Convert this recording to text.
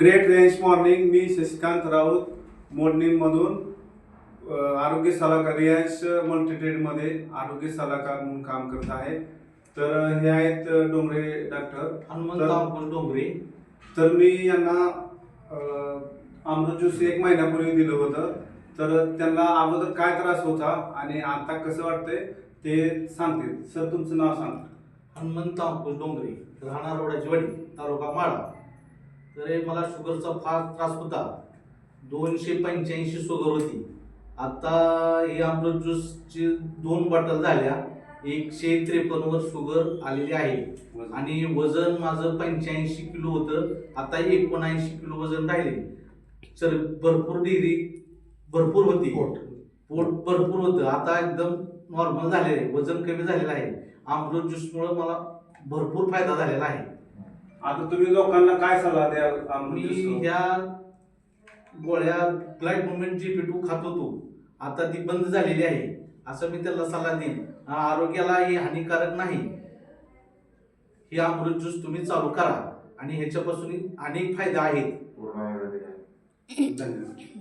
Great range morning मी शशिकांत राऊत मोडणीमधून आरोग्य सलाहकार रियांश मल्टीट्रेडमध्ये आरोग्य सलाहकार म्हणून काम करत आहे. तर हे आहेत डोंगरे डॉक्टर. हनुमंतराव पण डोंगरे. तर मी यांना अमृत ज्यूस एक महिन्यापूर्वी दिलं होतं. तर त्यांना अगोदर काय त्रास होता आणि आता कसं वाटतंय ते सांगतील. सर तुमचं नाव सांगा. हनुमंत अंकुश डोंगरे राहणार रोडाची वाडी तालुका माळा तर हे मला शुगरचा फार त्रास होता. दोनशे पंच्याऐंशी शुगर होती. आता हे अमृत ज्यूसची दोन बॉटल झाल्या. एकशे त्रेपन्नवर शुगर आलेली आहे. आणि वजन माझं पंच्याऐंशी किलो होतं. आता एकोणऐंशी किलो वजन राहिले. तर भरपूर डिग्री भरपूर होती. पोट. पोट भरपूर होतं. आता एकदम नॉर्मल झालेलं आहे. वजन कमी झालेलं आहे. अमृत ज्यूसमुळे मला भरपूर फायदा झालेला आहे. आता तुम्ही लोकांना काय सल्ला द्याल? मी ज्यूसवर? ह्या गोळ्या ग्लाइड मुवमेंट जी पिटू खात होतो. आता ती बंद झालेली आहे. असं मी त्याला सल्ला देईन. हा आरोग्याला हे हानिकारक नाही. हे अमृत ज्यूस तुम्ही चालू करा. आणि ह्याच्यापासून अनेक फायदे आहेत. धन्यवाद.